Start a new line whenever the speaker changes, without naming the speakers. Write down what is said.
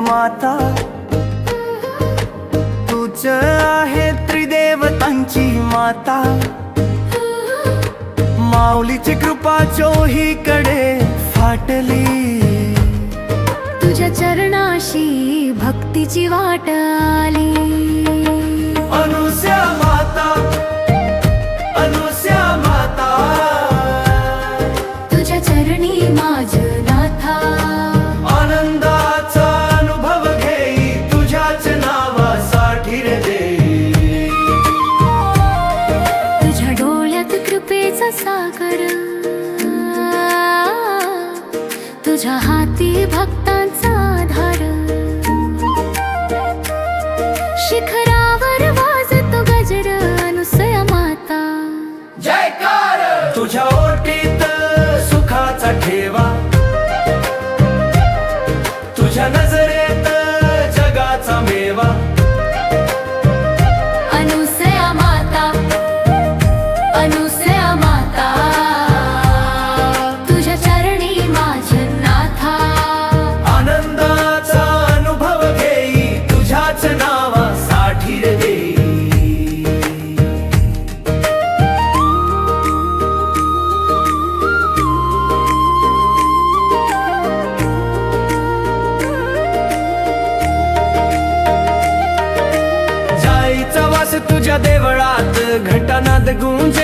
माता. तूच आहे त्रिदेवतांची माता. माऊलीची कृपा चोही कडे फाटली.
तुझ्या चरणाशी भक्तीची वाट आली.
अनुस्या
सागर. तुझ्या हाती भक्तांचा आधार. शिखरावर वाजतो गजर अनुसया माता.
जयकार! तुझ्या तुझ्या देवळात घटानाद गुंजे